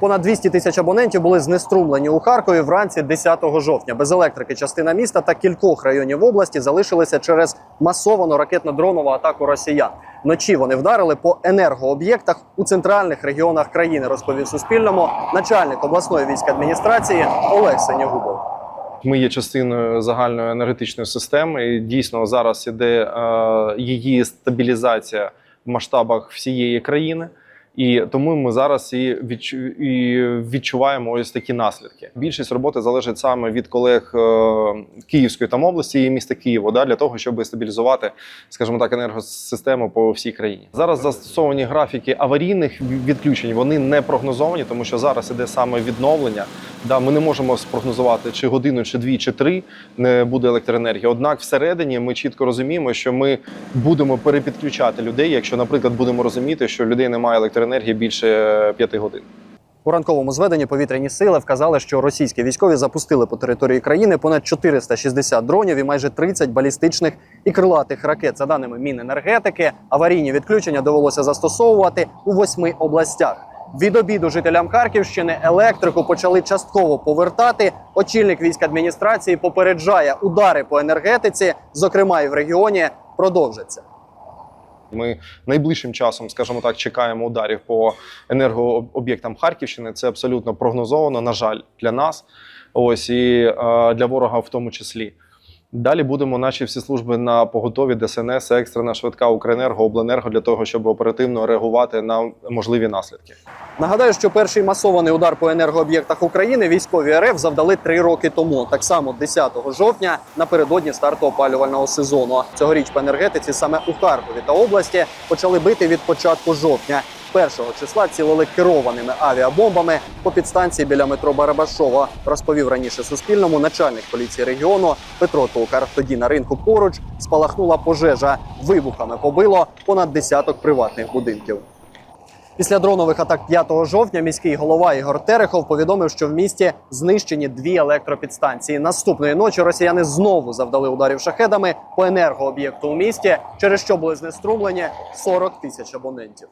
Понад 200 тисяч абонентів були знеструмлені у Харкові вранці 10 жовтня. Без електрики частина міста та кількох районів області залишилися через масовану ракетно-дронову атаку росіян. Вночі вони вдарили по енергооб'єктах у центральних регіонах країни. Розповів Суспільному начальник обласної військадміністрації Олег Сенягубов. Ми є частиною загальної енергетичної системи. І дійсно зараз іде е, її стабілізація в масштабах всієї країни. І тому ми зараз і, відчу, відчуваємо ось такі наслідки. Більшість роботи залежить саме від колег е, Київської там області і міста Києва, да, для того, щоб стабілізувати, скажімо так, енергосистему по всій країні. Зараз застосовані графіки аварійних відключень. Вони не прогнозовані, тому що зараз іде саме відновлення. Да, ми не можемо спрогнозувати, чи годину, чи дві, чи три не буде електроенергії. Однак, всередині ми чітко розуміємо, що ми будемо перепідключати людей, якщо, наприклад, будемо розуміти, що людей немає електроенергії більше п'яти годин. У ранковому зведенні повітряні сили вказали, що російські військові запустили по території країни понад 460 дронів і майже 30 балістичних і крилатих ракет. За даними Міненергетики, аварійні відключення довелося застосовувати у восьми областях. Від обіду жителям Харківщини електрику почали частково повертати. Очільник військ адміністрації попереджає, удари по енергетиці, зокрема і в регіоні, продовжаться. Ми найближчим часом, скажімо так, чекаємо ударів по енергооб'єктам Харківщини. Це абсолютно прогнозовано, на жаль, для нас. Ось і е, для ворога в тому числі. Далі будемо наші всі служби на поготові ДСНС, екстрена швидка Укренерго, обленерго для того, щоб оперативно реагувати на можливі наслідки. Нагадаю, що перший масований удар по енергооб'єктах України військові РФ завдали три роки тому. Так само 10 жовтня напередодні старту опалювального сезону. Цьогоріч по енергетиці саме у Харкові та області почали бити від початку жовтня. Першого числа цілили керованими авіабомбами по підстанції біля метро Барабашова. Розповів раніше Суспільному начальник поліції регіону Петро Токар. Тоді на ринку поруч спалахнула пожежа. Вибухами побило понад десяток приватних будинків. Після дронових атак 5 жовтня міський голова Ігор Терехов повідомив, що в місті знищені дві електропідстанції. Наступної ночі росіяни знову завдали ударів шахедами по енергооб'єкту у місті, через що були знеструмлені 40 тисяч абонентів.